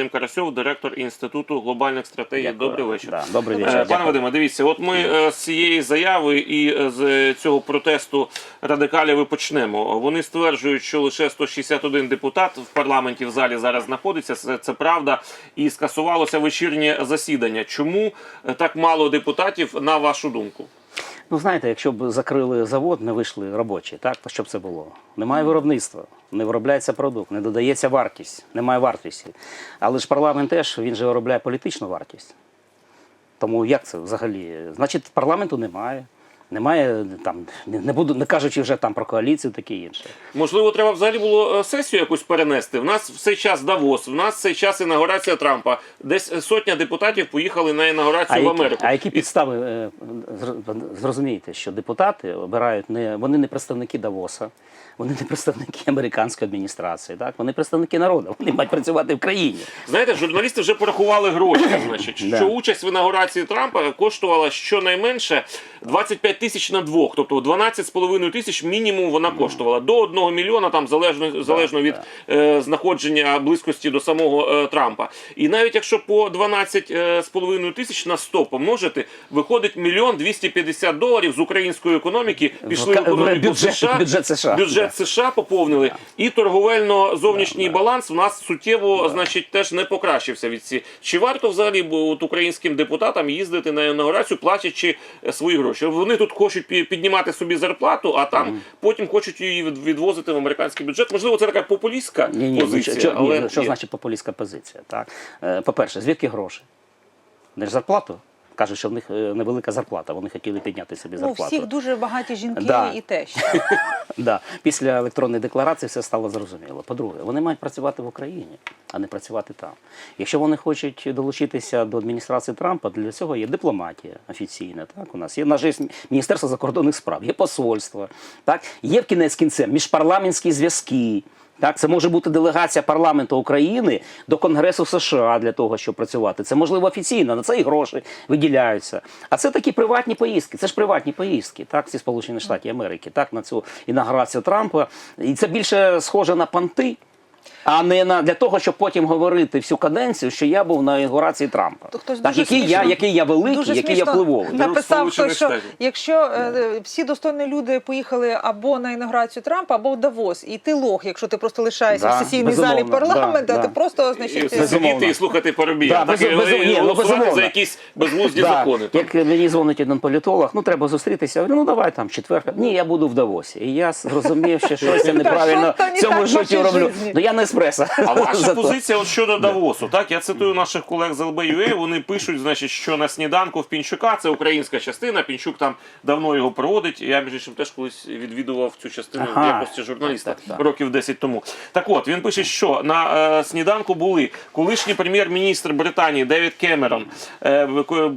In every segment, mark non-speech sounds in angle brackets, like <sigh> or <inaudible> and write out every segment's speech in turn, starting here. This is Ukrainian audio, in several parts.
Вадим Карасьов, директор інституту глобальних стратегій. Добрий вечір. Да, добрий Е, вечір. Пане Дякую. Вадиме, дивіться, от ми е, з цієї заяви і е, з цього протесту радикалів і почнемо. Вони стверджують, що лише 161 депутат в парламенті в залі зараз знаходиться. Це, це правда. І скасувалося вечірнє засідання. Чому е, так мало депутатів, на вашу думку? Ну знаєте, якщо б закрили завод, не вийшли робочі, так то що б це було? Немає виробництва, не виробляється продукт, не додається вартість, немає вартості. Але ж парламент теж він же виробляє політичну вартість. Тому як це взагалі? Значить, парламенту немає. Немає там, не буду, не кажучи вже там про коаліцію, таке інше. Можливо, треба взагалі було е, сесію якусь перенести. В нас в цей час Давос, в нас цей час інаугурація Трампа. Десь сотня депутатів поїхали на інаугурацію А в які, Америку. а які І підстави е, зрозумієте, що депутати обирають не вони не представники Давоса, вони не представники американської адміністрації, так вони представники народу. Вони мають працювати в країні. Знаєте, журналісти вже порахували гроші, значить, що Да. участь в інаугурації Трампа коштувала щонайменше 25 тисяч на двох, тобто 12,5 тисяч мінімум вона коштувала. До 1 мільйона, там залежно, залежно від е, знаходження близькості до самого е, Трампа. І навіть якщо по 12,5 тисяч на 100 помножити, виходить мільйон 250 доларів з української економіки пішли в економіку бюджет- США. бюджет США. Бюджет США поповнили, і торговельно-зовнішній баланс в нас суттєво, значить, теж не покращився від ці. Чи варто взагалі от, українським депутатам їздити на інаугурацію, платячи е, свої гроші? Вони тут хочуть піднімати собі зарплату, а там потім хочуть її відвозити в американський бюджет. Можливо, це така популістська Ні, ні, позиція, що, але ні, що значить популістська позиція? Так? Е, По-перше, звідки гроші? Не ж зарплату? Кажуть, що в них е, невелика зарплата, вони хотіли підняти собі Ну, зарплату. всіх дуже багаті жінки Да. і тещі. <laughs> Да. Після електронної декларації все стало зрозуміло. По-друге, вони мають працювати в Україні, а не працювати там. Якщо вони хочуть долучитися до адміністрації Трампа, для цього є дипломатія офіційна. Так, у нас є наше Міністерство закордонних справ, є посольство, так, є в кінець кінцем міжпарламентські зв'язки. Так, це може бути делегація парламенту України до Конгресу США для того, щоб працювати. Це можливо офіційно, на це і гроші виділяються. А це такі приватні поїздки. Це ж приватні поїздки, так, ці Сполучені Штати Америки, так, на цю інаугурацію Трампа. І це більше схоже на понти, а не на для того, щоб потім говорити всю каденцію, що я був на інаугурації Трампа. То хтось так, дуже який я, який я великий, Дуже який я смішно впливовий. Написав Сполучених що Штатів. якщо е, всі достойні люди поїхали або на інаугурацію Трампа, або в Давос, і ти лох, якщо ти просто лишаєшся Да, в сесійній безумовно, залі парламенту, да, а ти да. просто І значить. сидіти і слухати Парубія. Да, так, і безу- безу- ні, ну, голосувати безумовно. за якісь безглузді Да, закони. Як мені дзвонить один політолог, ну треба зустрітися. Я говорю, ну давай там четвер. Ні, я буду в Давосі. І я зрозумів, що <laughs> щось я неправильно що-то не в цьому в житті вашій роблю. житті. Ну я не еспресо. А ваша <laughs> позиція от щодо Давосу, так я цитую наших колег з ЛБЮА, Вони пишуть, значить, що на сніданку в Пінчука це українська частина. Пінчук там давно його проводить. Я між іншим теж колись відвідував цю частину в якості журналіста Так, так, так. років 10 тому. Так от він пише, що на е, сніданку були колишній прем'єр-міністр Британії Девід Кемерон, е,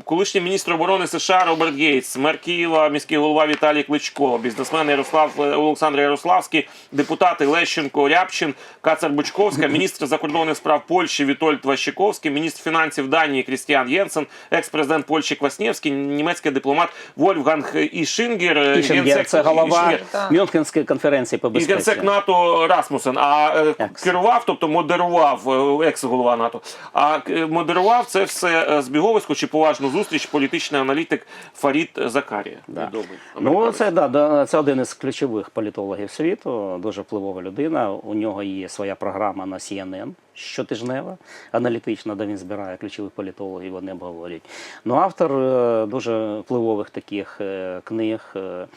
колишній міністр оборони США Роберт Гейтс, мер Києва, міський голова Віталій Кличко, бізнесмен Ярослав е, Олександр Ярославський, депутати Лещенко, Рябчин, Кацар Бучковська, міністр закордонних справ Польщі Вітольд Ващиковський, міністр фінансів Данії Крістіан Єнсен, екс-президент Польщі Кваснєвський, німецький дипломат Вольфганг Ішингер, е, Ішингер, це голова Мюнхенської конференції по І генсек НАТО Расмусен, а е, Екс. керував, тобто модерував е, екс-голова НАТО. А модерував це все збіговисько чи поважну зустріч політичний аналітик Фарід Закарія. Да. Відомий Ну, це да, да, це один із ключових політологів світу, дуже впливова людина. У нього є своя програма на CNN щотижнева, аналітична, де він збирає ключових політологів, вони обговорюють. Ну, автор е, дуже впливових таких е, книг. е,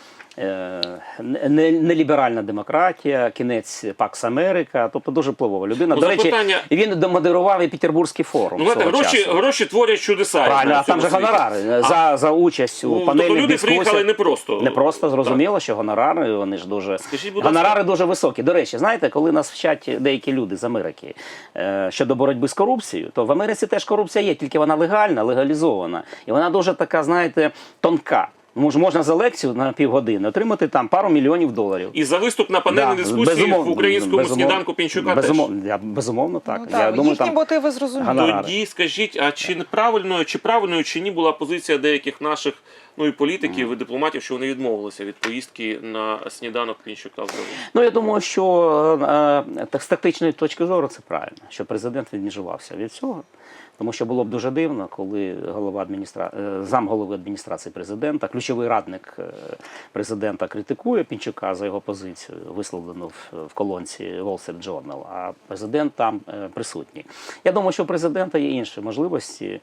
не- Неліберальна демократія, кінець Пакс Америка, тобто дуже впливова людина. Ну, До речі, запитання- він домодерував і Петербурзький форум. Ну, свого гроші, часу. гроші творять чудеса. Правильно, а там же гонорари за, за участь у Ну, панельних тобто люди приїхали не просто. Не просто зрозуміло, що гонорари вони ж дуже Скажіть, будь ласка- гонорари дуже високі. До речі, знаєте, коли нас вчать деякі люди з Америки щодо боротьби з корупцією, то в Америці теж корупція є, тільки вона легальна, легалізована, і вона дуже така, знаєте, тонка. Може, можна за лекцію на півгодини отримати там пару мільйонів доларів. І за виступ на панельній Да, дискусії безумовно, в українському безумовно, сніданку Пінчука теж. безумовно, я, безумовно так. Ну, я так, думаю, їхні там мотиви зрозумілі. гонорари. Тоді скажіть, а чи неправильною, чи правильною, чи ні була позиція деяких наших ну і політиків, і дипломатів, що вони відмовилися від поїздки на сніданок Пінчука в? Ну я думаю, що е, так, з тактичної точки зору це правильно, що президент відміжувався від цього. Тому що було б дуже дивно, коли голова адміністра... е, замголови адміністрації президента, ключовий радник е, президента критикує Пінчука за його позицію, висловлену в, колонці Wall Street Journal, а президент там е, присутній. Я думаю, що у президента є інші можливості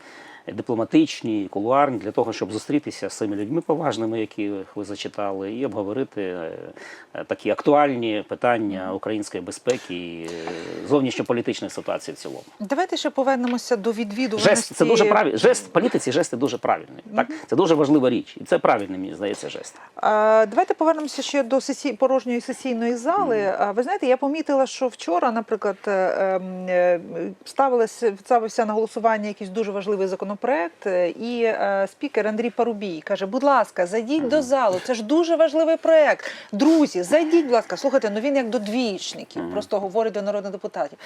дипломатичні, кулуарні для того, щоб зустрітися з цими людьми поважними, яких ви зачитали, і обговорити е, такі актуальні питання української безпеки і е, зовнішньополітичної ситуації в цілому. Давайте ще повернемося до відвідуваності. Жест це дуже правильний. Жест політиці жести дуже правильний. Так, це дуже важлива річ, і це правильний, мені здається, жест. А, Давайте повернемося ще до сесій... порожньої сесійної зали. А, Ви знаєте, я помітила, що вчора, наприклад, е, ем, ставилося ставився на голосування якийсь дуже важливий законопроект, е, і е, спікер Андрій Парубій каже: будь ласка, зайдіть до залу. Це ж дуже важливий проект. Друзі, зайдіть, будь ласка. Слухайте, ну він як до двічників, просто говорить до народних депутатів.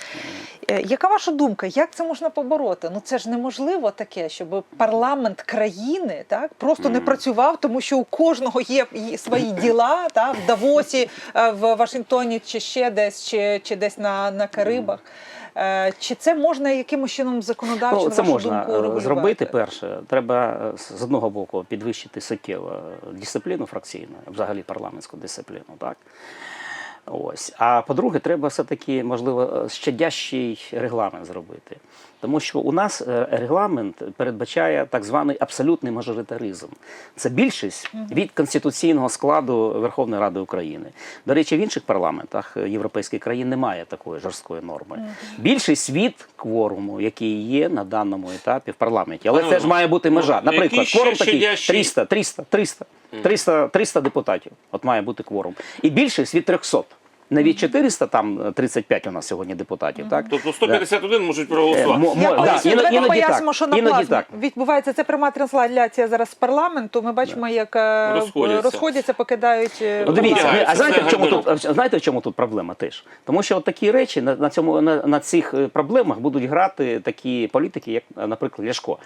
Е, Яка ваша думка? Як це можна побороти? Ну це ж неможливо таке, щоб парламент країни так просто не працював, тому що у кожного є є свої діла, та в Давосі, е, в Вашингтоні, чи ще десь, чи, чи десь на, на Карибах. Е, Чи це можна якимось чином законодавчо Ну, на це вашу можна думку е, зробити. Перше, треба е, з одного боку підвищити суттєво дисципліну фракційну, взагалі парламентську дисципліну, так. Ось. А по-друге, треба все-таки, можливо, е, щадящий регламент зробити. Тому що у нас е, регламент передбачає так званий абсолютний мажоритаризм. Це більшість від конституційного складу Верховної Ради України. До речі, в інших парламентах е, європейських країн немає такої жорсткої норми. Більшість від кворуму, який є на даному етапі в парламенті. Але це ж має бути межа. Наприклад, кворум такий щадящий- 300, 300, 300, 300, 300 депутатів. От має бути кворум. І більшість від 300. Не від 400, там е, 35 у нас сьогодні депутатів, так? Тобто 151 можуть Е, проголосувати. мо- Я да, поясню, іно- давайте іноді пояснимо, так, що на іноді плазмі так. відбувається. Це пряма трансляція зараз з парламенту. Ми бачимо, як е, Розходяться. розходяться покидають. е, Ну, дивіться, Вимагають, а знаєте, в чому тут знаєте, в чому тут проблема теж? Тому що от такі речі на, на цьому на, на цих е, проблемах будуть грати такі політики, як, е, наприклад, Ляшко.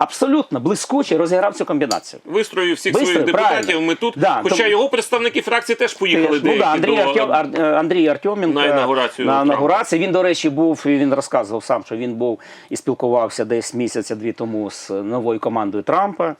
Абсолютно блискуче розіграв цю комбінацію. Вистроїв всіх Вистроїв, своїх депутатів. правильно. Ми тут, Да, хоча тому- його представники фракції теж поїхали ну, да, Андрій, до... Артем, Ар- е, Андрій Артемін На інаугурацію на інаугурації. Він, до речі, був він розказував сам, що він був і спілкувався десь місяця-дві тому з новою командою Трампа.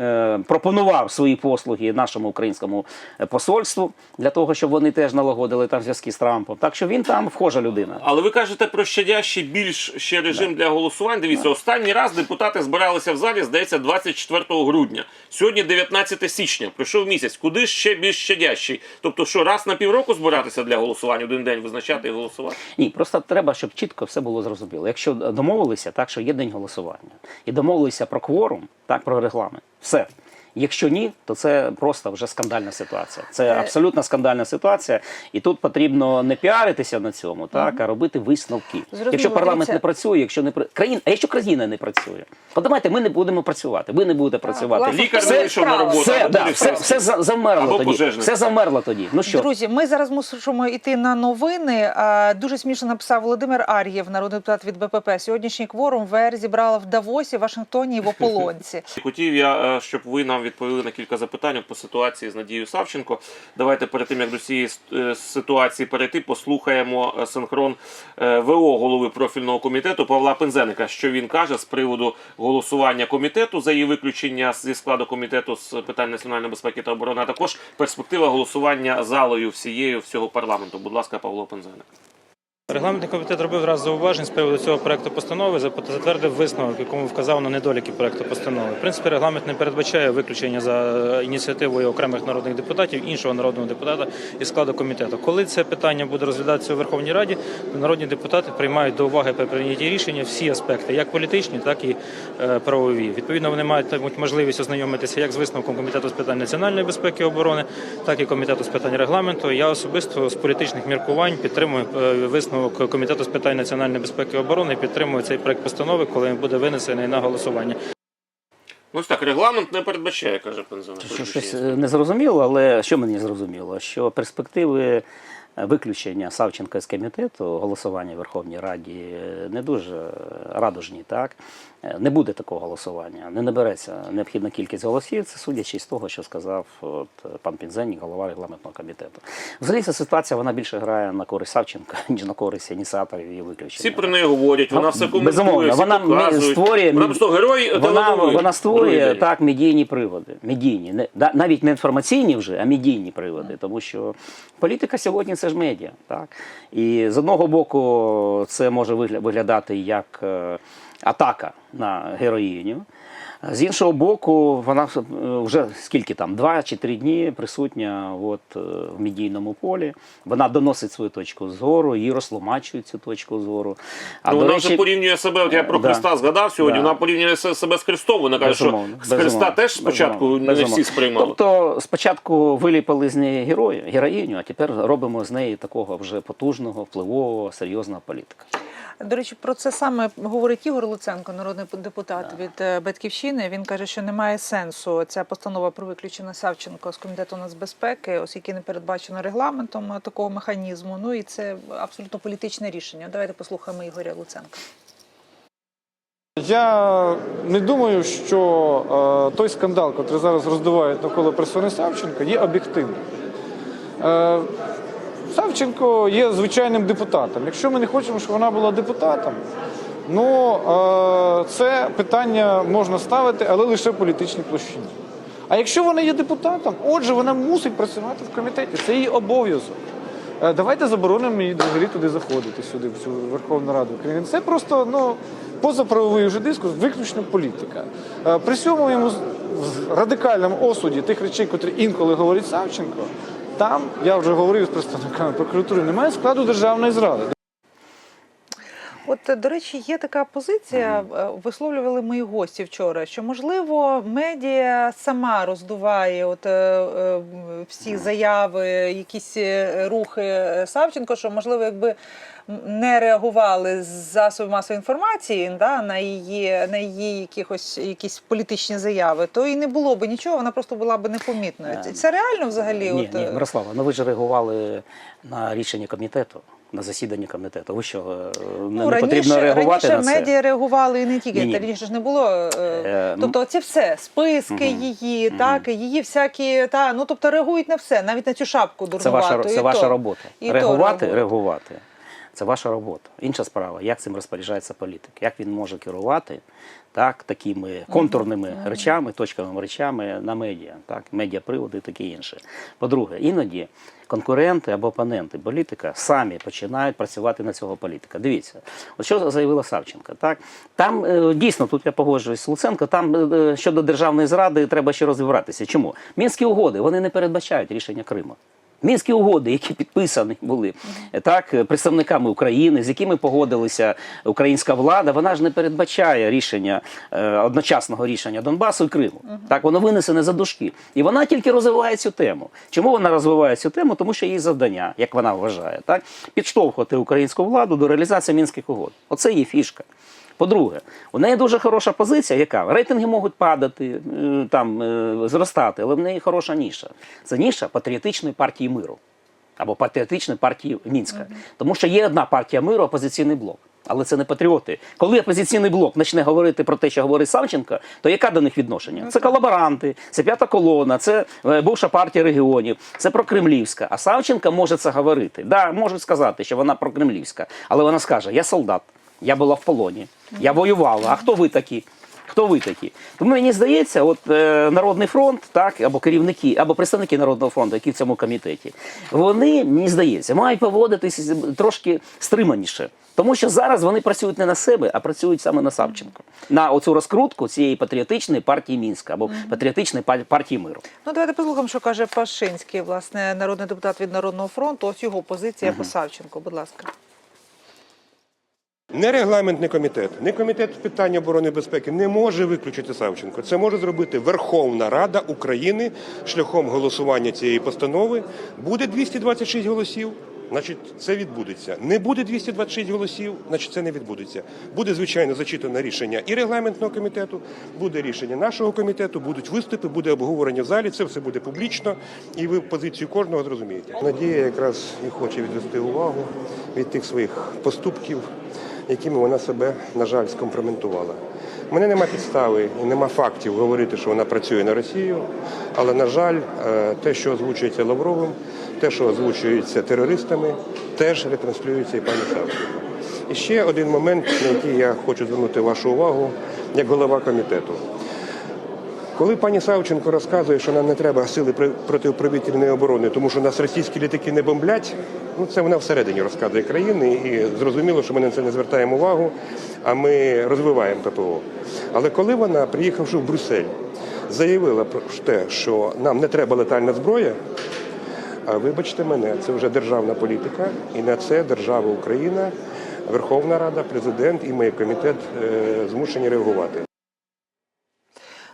Е, Пропонував свої послуги нашому українському е, посольству для того, щоб вони теж налагодили там зв'язки з Трампом. Так що він там вхожа людина. Але ви кажете про щадящий більш ще режим для голосувань. Дивіться, останній раз депутати збиралися в залі, здається, 24 грудня. Сьогодні 19 січня. Пройшов місяць. Куди ще більш щадящий? Тобто, що раз на півроку збиратися для голосування, один день визначати і голосувати? Ні, просто треба, щоб чітко все було зрозуміло. Якщо домовилися, так що є день голосування, і домовилися про кворум, так про регламент, все. Якщо ні, то це просто вже скандальна ситуація. Це абсолютно скандальна ситуація, і тут потрібно не піаритися на цьому, так а робити висновки. Зрозуміло, якщо парламент дивіться. не працює, якщо не країна, а якщо країна не працює, то давайте ми не будемо працювати. Ви не будете працювати. власне, Лікар Все не вийшов на роботу, все, да, все, все за- завмерло Або тоді. пожежник. Все завмерло тоді. Ну що? Друзі, ми зараз мусимо йти на новини. Дуже смішно написав Володимир Ар'єв, народний депутат від БПП. Сьогоднішній кворум ВР зібрала в Давосі, Вашингтоні і в Ополонці. Хотів я, е, щоб ви нам відповіли на кілька запитань по ситуації з Надією Савченко. Давайте перед тим як до цієї е, ситуації перейти, послухаємо е, синхрон е, ВО голови профільного комітету Павла Пензеника. Що він каже з приводу голосування комітету за її виключення зі складу комітету з питань національної безпеки та оборони, а також перспектива голосування залою всією всього парламенту. Будь ласка, Павло Пензеник. Регламентний комітет робив раз зауважень з приводу цього проекту постанови, затвердив висновок, якому вказав на недоліки проекту постанови. В принципі, регламент не передбачає виключення за е, ініціативою окремих народних депутатів, іншого народного депутата із складу комітету. Коли це питання буде розглядатися у Верховній Раді, народні депутати приймають до уваги при прийнятті рішення всі аспекти, як політичні, так і е, правові. Відповідно, вони матимуть можливість ознайомитися як з висновком комітету з питань національної безпеки і оборони, так і комітету з питань регламенту. Я особисто з політичних міркувань підтримую е, висновок комітету з питань національної безпеки і оборони. і Підтримую цей проект постанови, коли він буде винесений на голосування. Ну ж так, регламент не передбачає, каже пан Зона. Що щось е, не зрозуміло, але що мені зрозуміло? Що перспективи виключення Савченка з комітету голосування в Верховній Раді е, не дуже радужні. Так Е, не буде такого голосування, не набереться необхідна кількість голосів. Це судячи з того, що сказав от, пан Пінзенік, голова регламентного комітету. Взагалі ця ситуація вона більше грає на користь Савченка, <laughs> ніж на користь ініціаторів її виключення. Всі про неї говорять, вона Ну, все коментує, безумовно, всі вона показують. створює Вона просто герой вона, вона створює день. так медійні приводи. Медійні, не навіть не інформаційні вже, а медійні приводи. Тому що політика сьогодні це ж медіа. Так і з одного боку, це може виглядати як е, атака на героїню. З іншого боку, вона е, вже скільки там, два чи три дні присутня от, е, в медійному полі. Вона доносить свою точку зору, її розтлумачують цю точку зору. А ну, вона речі, вже порівнює себе. От я про Да. Христа згадав сьогодні. Да. Вона порівнює себе з Христом. Вона каже, що Безумовно, з Христа теж спочатку безумовно, не всі сприймали. Тобто спочатку виліпили з неї героя, героїню, а тепер робимо з неї такого вже потужного, впливового, серйозного політика. До речі, про це саме говорить Ігор Луценко, народний депутат від е, батьківщини. Він каже, що немає сенсу ця постанова про виключення Савченко з комітету нацбезпеки, оскільки не передбачено регламентом е, такого механізму. Ну і це абсолютно політичне рішення. Давайте послухаємо Ігоря Луценка. Я не думаю, що е, той скандал, який зараз роздувають навколо персони Савченка, є об'єктивним. Савченко є звичайним депутатом. Якщо ми не хочемо, щоб вона була депутатом, ну е, це питання можна ставити, але лише в політичній площині. А якщо вона є депутатом, отже, вона мусить працювати в комітеті. Це її обов'язок. Е, Давайте заборонимо їй взагалі туди заходити, сюди, в цю Верховну Раду. Це просто ну, позаправовий вже дискурс, виключно політика. Е, При цьому йому радикальному осуді тих речей, котрі інколи говорить Савченко, там, я вже говорив з представниками прокуратури, немає складу державної зради. От, до речі, є така позиція, е, висловлювали мої гості вчора, що можливо медіа сама роздуває от, е, е, всі заяви, якісь рухи Савченко, що можливо, якби не реагували з засобів масової інформації да, на її на її якихось якісь політичні заяви, то і не було б нічого, вона просто була б непомітною. Це- реально взагалі? Ні, от, ні, Мирослава, ну ви ж реагували на рішення комітету, на засідання комітету. Ви що, е, не, Ну, не потрібно реагувати раніше на це? медіа реагували і не тільки Ні-ні. раніше ж не було. е, Е, тобто, це все списки її, так її всякі та ну тобто реагують на все, навіть на цю шапку Це ваша, це ваша робота. І реагувати, реагувати. Це ваша робота. Інша справа, як цим розпоряджається політик, як він може керувати так, такими контурними речами, точковими речами на медіа, так, медіаприводи і таке інше. По-друге, іноді конкуренти або опоненти політика самі починають працювати на цього політика. Дивіться, от що заявила Савченко. Так? Там е, дійсно, тут я погоджуюсь з Луценко, там е, щодо державної зради треба ще розбиратися. Чому? Мінські угоди вони не передбачають рішення Криму. Мінські угоди, які підписані були так представниками України, з якими погодилася українська влада, вона ж не передбачає рішення е, одночасного рішення Донбасу і Криму. Так воно винесене за дужки. І вона тільки розвиває цю тему. Чому вона розвиває цю тему? Тому що її завдання, як вона вважає, так підштовхувати українську владу до реалізації мінських угод. Оце її фішка. По-друге, у неї дуже хороша позиція, яка рейтинги можуть падати, е, там е, зростати, але в неї хороша ніша. Це ніша патріотичної партії миру або патріотичної партії Мінська. Тому що є одна партія миру, опозиційний блок. Але це не патріоти. Коли опозиційний блок почне говорити про те, що говорить Савченко, то яке до них відношення? Це колаборанти, це п'ята колона, це е, бувша партія регіонів, це прокремлівська. А Савченко може це говорити. Да, можуть сказати, що вона прокремлівська, але вона скаже: я солдат, я була в полоні, я воювала. А хто ви такі? Хто ви такі? Тому мені здається, от е, Народний фронт, так, або керівники, або представники Народного фронту, які в цьому комітеті, вони, мені здається, мають поводитися трошки стриманіше. Тому що зараз вони працюють не на себе, а працюють саме на Савченко, на оцю розкрутку цієї патріотичної партії Мінська або патріотичної пар- партії миру. Ну давайте послухаємо, що каже Пашинський, власне, народний депутат від Народного фронту. Ось його позиція по Савченку. Будь ласка. Не регламентний комітет, не комітет з питань оборони безпеки не може виключити Савченко. Це може зробити Верховна Рада України шляхом голосування цієї постанови. Буде 226 голосів. Значить, це відбудеться. Не буде 226 голосів, значить це не відбудеться. Буде, звичайно, зачитане рішення і регламентного комітету, буде рішення нашого комітету, будуть виступи, буде обговорення в залі, це все буде публічно, і ви позицію кожного зрозумієте. Надія якраз і хоче відвести увагу від тих своїх поступків, якими вона себе, на жаль, скомпроментувала. У мене нема підстави і нема фактів говорити, що вона працює на Росію, але, на жаль, е, те, що озвучується Лавровим, те, що озвучується терористами, теж ретранслюється і пані Савченко. І ще один момент, на який я хочу звернути вашу увагу, як голова комітету. Коли пані Савченко розказує, що нам не треба сили протиповітряної оборони, тому що нас російські літаки не бомблять, ну це вона всередині розказує країни, і зрозуміло, що ми на це не звертаємо увагу, а ми розвиваємо ППО. Але коли вона, приїхавши в Брюссель, заявила про те, що нам не треба летальна зброя, а вибачте мене, це вже державна політика, і на це держава Україна, Верховна Рада, президент і мій комітет е, змушені реагувати.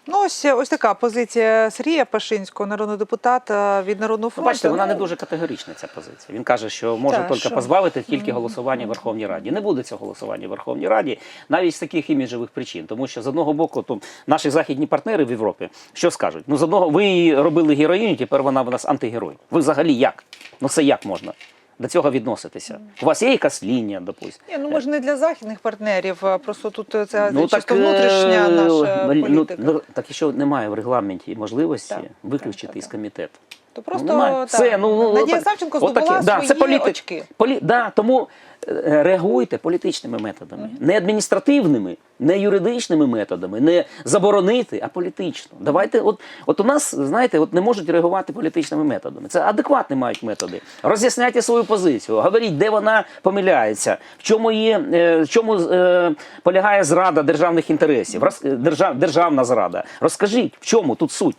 Ну, ось, ось така позиція Сергія Пашинського, народного депутата від Народного Ну, бачите, вона не дуже категорична ця позиція. Він каже, що може Так, тільки що? позбавити тільки голосування в Верховній Раді. Не буде цього голосування в Верховній Раді навіть з таких іміджевих причин. Тому що з одного боку, то наші західні партнери в Європі що скажуть? Ну, з одного ви робили героїню, тепер вона в нас антигерой. Ви взагалі як? Ну це як можна до цього відноситися? У вас є якась лінія, допустим? Ні, ну може не для західних партнерів, а просто тут це чисто так, внутрішня наша ну, політика. Ну, так якщо немає в регламенті можливості Так, виключити так, так, із комітету. То Ну, просто немає. так, Все, ну, ну, Надія Савченко здобула Да, свої це політик. очки. Полі... Да, тому е, реагуйте політичними методами. Не адміністративними, не юридичними методами, не заборонити, а політично. Давайте, от, от у нас, знаєте, от не можуть реагувати політичними методами. Це адекватні мають методи. Роз'ясняйте свою позицію, говоріть, де вона помиляється, в чому є, е, в чому е, полягає зрада державних інтересів, роз, держав, державна зрада. Розкажіть, в чому тут суть.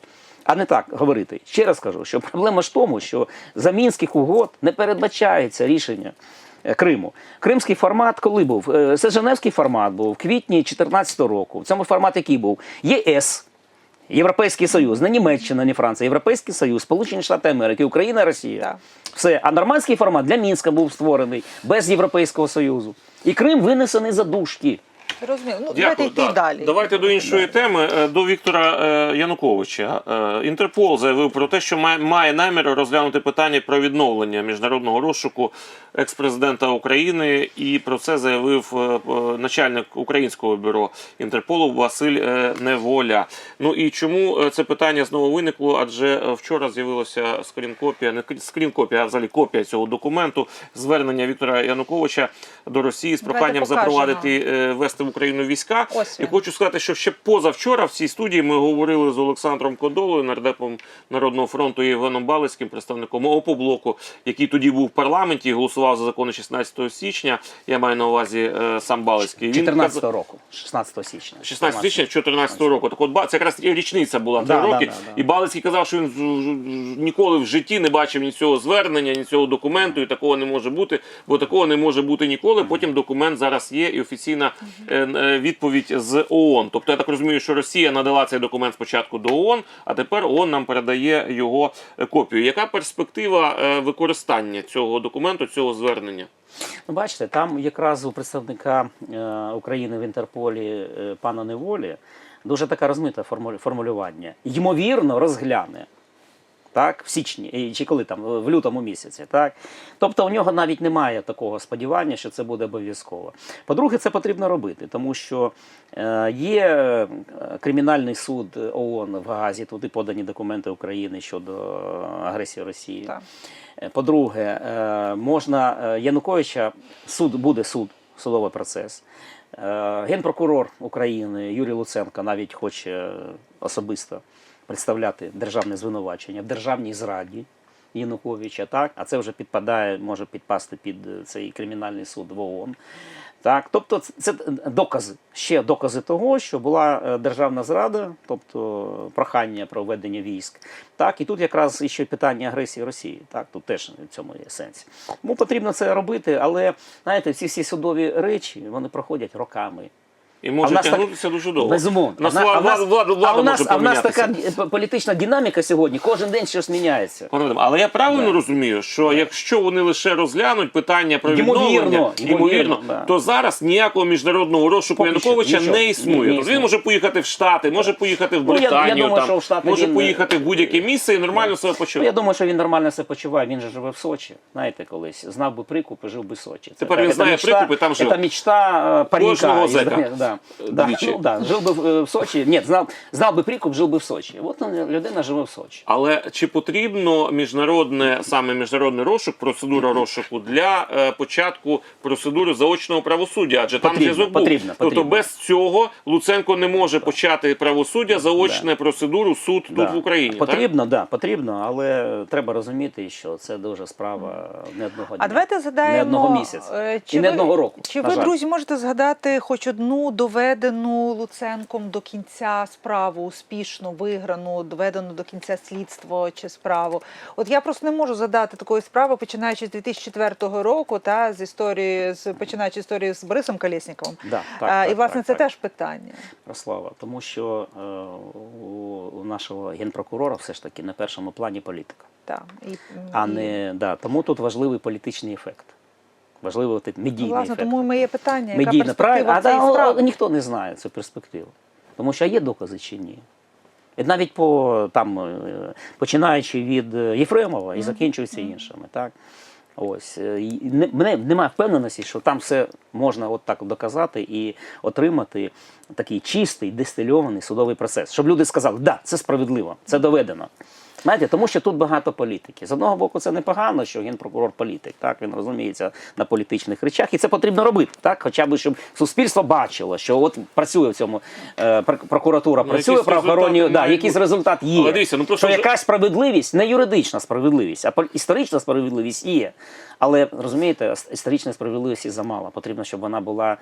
А не так говорити. Ще раз кажу, що проблема ж в тому, що за мінських угод не передбачається рішення е, Криму. Кримський формат коли був? Це Женевський формат був в квітні 2014 року. В цьому формат який був? ЄС. Європейський Союз, не Німеччина, не Франція, Європейський Союз, Сполучені Штати Америки, Україна, Росія. Все. А нормандський формат для Мінська був створений без Європейського Союзу. І Крим винесений за душки. Розумію. Ну, давайте йти так. далі. Давайте до іншої теми, е, до Віктора е, Януковича. Е, Інтерпол заявив про те, що має, має намір розглянути питання про відновлення міжнародного розшуку екс-президента України, і про це заявив е, е, начальник українського бюро Інтерполу Василь е, Неволя. Ну і чому е, це питання знову виникло? Адже вчора з'явилася скрін-копія, не скрін-копія, а взагалі копія цього документу звернення Віктора Януковича до Росії з проханням запровадити е, ввести в Україну війська. Ось І хочу сказати, що ще позавчора в цій студії ми говорили з Олександром Кодолою, нардепом Народного фронту і Євгеном Балицьким, представником ОПО-блоку, який тоді був в парламенті і голосував за закони 16 січня. Я маю на увазі е, сам Балицький. 14 казав- року, 16 січня. 16 січня 2014 року. Так от це якраз річниця була три Да, да, роки. да, да. І Балицький казав, що він ніколи в житті не бачив ні цього звернення, ні цього документу, і такого не може бути, бо такого не може бути ніколи. Потім документ зараз є і офіційна е, відповідь з ООН. Тобто я так розумію, що Росія надала цей документ спочатку до ООН, а тепер ООН нам передає його е, копію. Яка перспектива е, використання цього документу, цього звернення? Ну, бачите, там якраз у представника е, України в Інтерполі е, пана Неволі дуже така розмита формулю- формулювання. Ймовірно, розгляне. Так, в січні, чи коли там, в лютому місяці. Так? Тобто у нього навіть немає такого сподівання, що це буде обов'язково. По-друге, це потрібно робити, тому що е, є е, кримінальний суд ООН в Гаазі, туди подані документи України щодо агресії Росії. Так. Е, По-друге, е, можна е, Януковича, суд буде суд, судовий процес. Е, Генпрокурор України Юрій Луценко навіть хоче особисто представляти державне звинувачення в державній зраді Януковича, так? а це вже підпадає, може підпасти під е, цей кримінальний суд в ООН. Так, тобто це- докази, ще докази того, що була е, державна зрада, тобто прохання про введення військ. Так, і тут якраз ще питання агресії Росії. Так, тут теж в цьому є сенс. Тому потрібно це робити, але знаєте, ці всі судові речі вони проходять роками. І може в нас так- тягнутися дуже довго. Безумовно. На А в а в нас- влада, влада, влада а у нас, може а в нас така політична динаміка сьогодні, кожен день щось міняється. Але я правильно розумію, що якщо вони лише розглянуть питання про відновлення, ймовірно, да. то зараз ніякого міжнародного розшуку Поки Януковича нічого. не існує. Тобто він може поїхати в Штати, може поїхати в Ну, я- я Британію, думаю, там, що в Штати може він- поїхати в будь-яке місце і нормально себе Ну, я думаю, що він нормально себе почуває. Він же живе в Сочі. Знаєте, колись знав би прикуп і жив би в Сочі. Це Тепер він знає прикуп і там жив. Це мечта е. Кожного зека. Да, да, Двічі. ну, да, жив би в, е, в Сочі. Ні, знав, знав би прикуп, жив би в Сочі. От людина живе в Сочі. Але чи потрібно міжнародне саме міжнародний розшук, процедура розшуку для е, початку процедури заочного правосуддя? Адже там Потрібно, зв'язок був. потрібно, Тобто потрібно. без цього Луценко не може почати правосуддя, заочне процедуру суд тут Да. в Україні. так? Потрібно, да, потрібно, але треба розуміти, що це дуже справа не одного дня. А давайте згадаємо не одного місяця е, і не ви- одного року. Чи на ви, жаль. друзі, можете згадати хоч одну доведену Луценком до кінця справу, успішно виграну, доведену до кінця слідство чи справу? От я просто не можу згадати такої справи, починаючи з 2004 року, та з історії з починаючи історію з Борисом Колєсніковим. Да, так, А, так, і власне так, це так. теж питання. Ярослава, тому що е, у, нашого генпрокурора все ж таки на першому плані політика. Так. І, А і- не да, тому тут важливий політичний ефект. Ну, медійний власне, ефект. тому моє питання, яка Медійна перспектива а цієї справи? ніхто не знає цю перспективу. Тому що є докази чи ні. І навіть по там, е, починаючи від е, Єфремова і закінчуючи іншими. Так? Ось е, і не, мене немає впевненості, що там все можна от так доказати і отримати такий чистий, дистильований судовий процес, щоб люди сказали, да, це справедливо, це доведено. Знаєте, тому що тут багато політики. З одного боку, це непогано, що генпрокурор політик, так він розуміється на політичних речах, і це потрібно робити, так, хоча б щоб суспільство бачило, що от працює в цьому е, прокуратура, Ну, працює правоохоронні, да, якийсь результат є. Але дивіться, ну, просто що вже- якась справедливість, не юридична справедливість, а історична справедливість є. Але розумієте, історичної справедливості замало. Потрібно, щоб вона була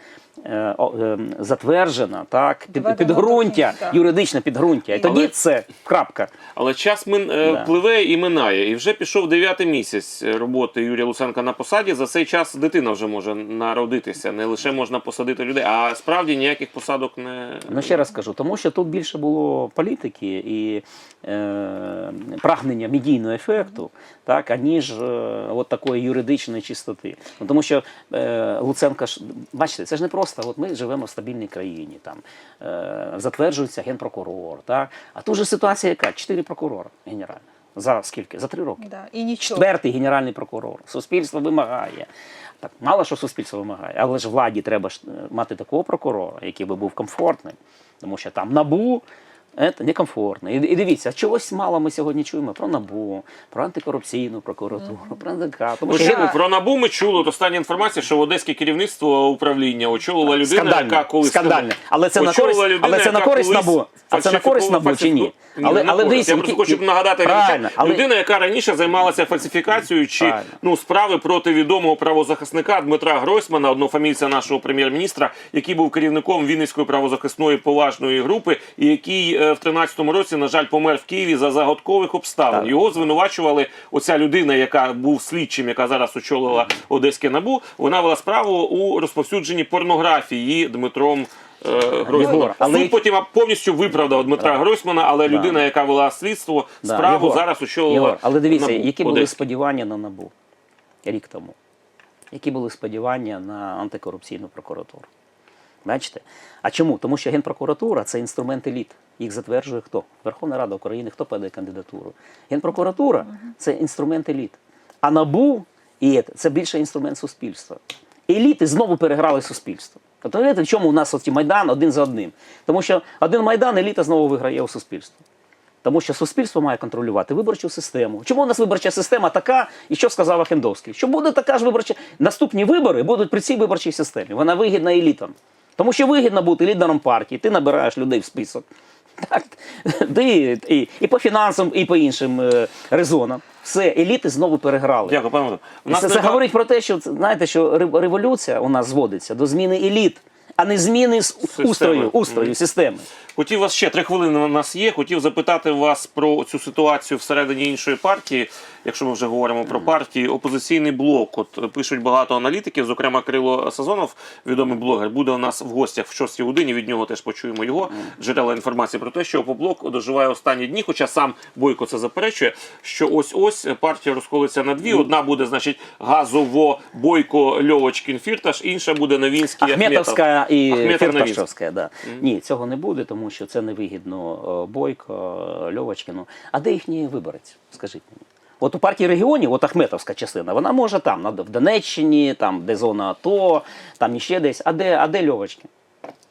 е, е, затверджена, так, під, підґрунтя, юридичне підґрунтя. І тоді Але- це крапка. Але час мин, е, Да. пливе і минає, і вже пішов дев'ятий місяць роботи Юрія Луценка на посаді. За цей час дитина вже може народитися. Не лише можна посадити людей, а справді ніяких посадок не Ну ще раз кажу, тому що тут більше було політики і е, прагнення медійного ефекту, так, аніж е, от такої юридичної чистоти. Ну, тому що е, Луценка ж, бачите, це ж не просто, от ми живемо в стабільній країні, там е, затверджується генпрокурор, так, а тут же ситуація яка? Чотири прокурора генеральних. За скільки? За три роки. Да. І нічого. Четвертий генеральний прокурор. Суспільство вимагає. Так, мало що суспільство вимагає, але ж владі треба ж е, мати такого прокурора, який би був комфортним. Тому що там набу це некомфортно. І, і дивіться, чогось мало ми сьогодні чуємо про набу, про антикорупційну прокуратуру, про НДК. Тому Ну, що що, про набу ми чули от остання інформація, що одеське керівництво управління очолила людина, скандальне, яка колись скандальне. Але це на користь, людина, але це на користь набу. А це на користь набу чи ні? Ні, Але, але дивіться, я просто хочу нагадати Правильно, але- людина, яка раніше займалася фальсифікацією чи Правильно. ну справи проти відомого правозахисника Дмитра Гройсмана, однофамільця нашого прем'єр-міністра, який був керівником Вінницької правозахисної поважної групи, і який е, в 13-му році, на жаль, помер в Києві за загадкових обставин. Так. Його звинувачували. Оця людина, яка був слідчим, яка зараз очолила Одеське набу. Вона вела справу у розповсюдженні порнографії Дмитром. е, Гройсманом. Але- Суд потім повністю виправдав Дмитра Гройсмана, але людина, яка вела слідство, справу Єгор, зараз очолила. Єгор, але дивіться, НАБУ, які були Одеське. сподівання на НАБУ рік тому? Які були сподівання на антикорупційну прокуратуру? Бачите? А чому? Тому що Генпрокуратура це інструмент еліт. Їх затверджує хто? Верховна Рада України, хто подає кандидатуру. Генпрокуратура це інструмент еліт. А НАБУ і це більше інструмент суспільства. Еліти знову переграли суспільство. Тобто, знаєте, в чому у нас оці майдан один за одним? Тому що один майдан еліта знову виграє у суспільстві. Тому що суспільство має контролювати виборчу систему. Чому у нас виборча система така, і що сказав Ахендовський? Що буде така ж виборча. Наступні вибори будуть при цій виборчій системі. Вона вигідна елітам. Тому що вигідно бути лідером партії, ти набираєш людей в список. Так, ти, і, і по фінансам, і по іншим е, резонам. Все, еліти знову переграли. Дякую, пане І це, це говорить про те, що знаєте, що революція у нас зводиться до зміни еліт, а не зміни з Системи. устрою, устрою Мгм. системи. Хотів вас ще три хвилини у нас є. Хотів запитати вас про цю ситуацію всередині іншої партії. Якщо ми вже говоримо про партії, опозиційний блок. От е, пишуть багато аналітиків, зокрема Кирило Сазонов, відомий блогер, буде у нас в гостях в 6 годині. Від нього теж почуємо його джерела інформації про те, що Опоблок доживає останні дні, хоча сам Бойко це заперечує. Що ось ось партія розколиться на дві. Одна буде, значить, газово Бойко Льовочкін Фірташ, інша буде Новінський Ахметов. Ахметовська і. Фірташовська, да. Ні, цього не буде, тому що це невигідно е, Бойко, е, Льовочкіну. А де їхній виборець? Скажіть мені. От у партії регіонів, от Ахметовська частина, вона може там, в Донеччині, там, де зона АТО, там іще десь. А де, а де Льовочкін?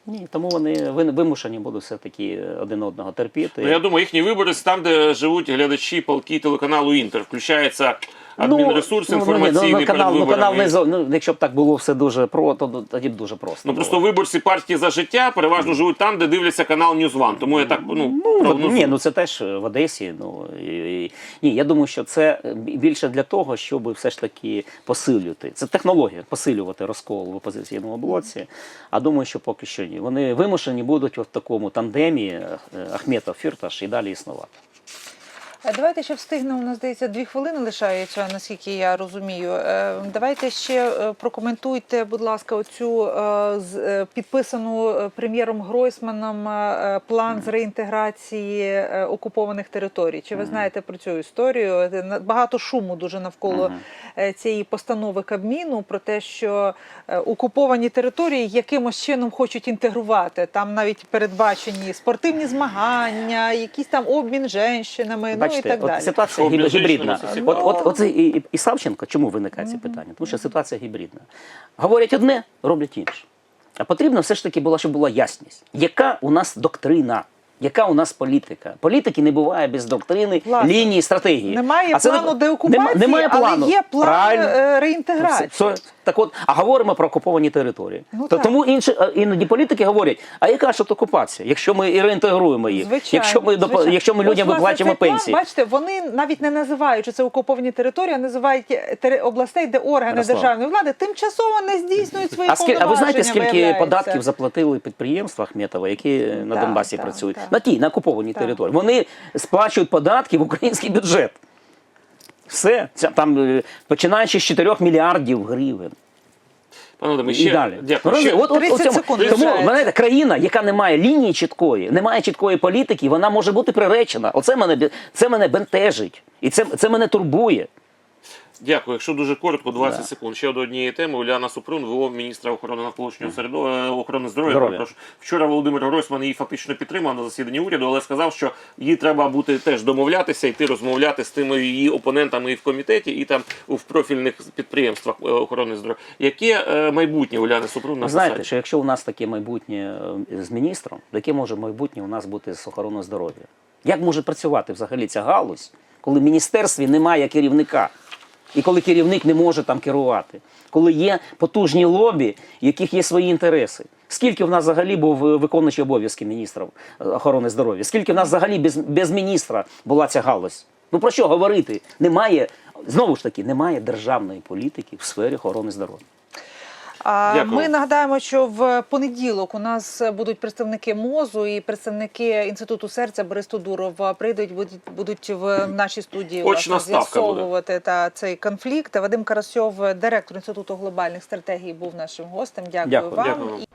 Ні, тому вони вимушені будуть все-таки один одного терпіти. Ну, я думаю, їхній виборець там, де живуть глядачі полки телеканалу Інтер. Включається адмінресурс ну, інформаційний ну, ну, канал, перед ну, канал не ну, якщо б так було все дуже про, то тоді б дуже просто. Ну було. просто виборці партії за життя переважно живуть там, де дивляться канал Ньюзван. Тому я так ну, Ну, ні, ну це теж в Одесі. Ну і, і, ні, я думаю, що це більше для того, щоб все ж таки посилювати. Це технологія посилювати розкол в опозиційному блоці. А думаю, що поки що ні. Вони вимушені будуть в такому тандемі е, Ахметов Фірташ і далі існувати. Давайте ще встигнемо, у нас здається, дві хвилини лишається, наскільки я розумію. Е, Давайте ще е, прокоментуйте, будь ласка, оцю е, підписану прем'єром Гройсманом план з реінтеграції окупованих територій. Чи ви знаєте про цю історію? Багато шуму дуже навколо цієї постанови Кабміну про те, що окуповані території якимось чином хочуть інтегрувати. Там навіть передбачені спортивні змагання, якийсь там обмін женщинами. І Бачите, так от ситуація гіб- гібридна. це От, от, от і, і, і Савченко, чому виникає це питання? Тому що ситуація гібридна. Говорять одне, роблять інше. А потрібно все ж таки була, щоб була ясність. Яка у нас доктрина? Яка у нас політика? Політики не буває без доктрини, Власне. лінії, стратегії. Немає А це плану деокупації, нема- немає але є план Правильно. е, реінтеграції. Це- це- так от, а говоримо про окуповані території. Ну, То тому інші е, іноді політики говорять: а яка ж от окупація, якщо ми і реінтегруємо їх, Звичайно, якщо ми звичайно. якщо ми людям виплачуємо план, пенсії. Бачите, вони навіть не називають, що це окуповані території, а називають тери- областей, де органи Ярослав. державної влади тимчасово не здійснюють свої А, скільки, а ви знаєте, скільки податків заплатили підприємства Ахметова, які е, на Так, Донбасі так, працюють? так. На тій, на окупованій Так. території. Вони сплачують податки в український бюджет. Все. Це, там, е, починаючи з 4 мільярдів гривень. Пане ще далі. дякую. Ще, от, от, 30 от секунд тому знаєте, країна, яка не має лінії чіткої, не має чіткої політики, вона може бути приречена. Оце мене, це мене бентежить. І це, це мене турбує. Дякую. Якщо дуже коротко, 20 секунд. Ще до однієї теми. Уляна Супрун, ВО міністра охорони навколишнього середовища охорони здоров'я. Перепрошую. Вчора Володимир Гройсман її фактично підтримав на засіданні уряду, але сказав, що їй треба бути теж домовлятися, йти розмовляти з тими її опонентами і в комітеті, і там в профільних підприємствах е, охорони здоров'я. Яке е, майбутнє Уляни Супрун на знаєте, що якщо у нас таке майбутнє е, з міністром, то яке може майбутнє у нас бути з охороною здоров'я? Як може працювати взагалі ця галузь, коли в міністерстві немає керівника? І коли керівник не може там керувати, коли є потужні лобі, яких є свої інтереси. Скільки в нас взагалі був е, виконуючий обов'язки міністра е, охорони здоров'я? Скільки в нас взагалі без, без міністра була ця галузь? Ну про що говорити? Немає знову ж таки, немає державної політики в сфері охорони здоров'я. Дякую. ми нагадаємо, що в понеділок у нас будуть представники МОЗу і представники інституту серця Борис Тодуров прийдуть, будуть, будуть в нашій студії власне, з'ясовувати та цей конфлікт. Вадим Карасьов, директор інституту глобальних стратегій, був нашим гостем. Дякую, Дякую. вам. Дякую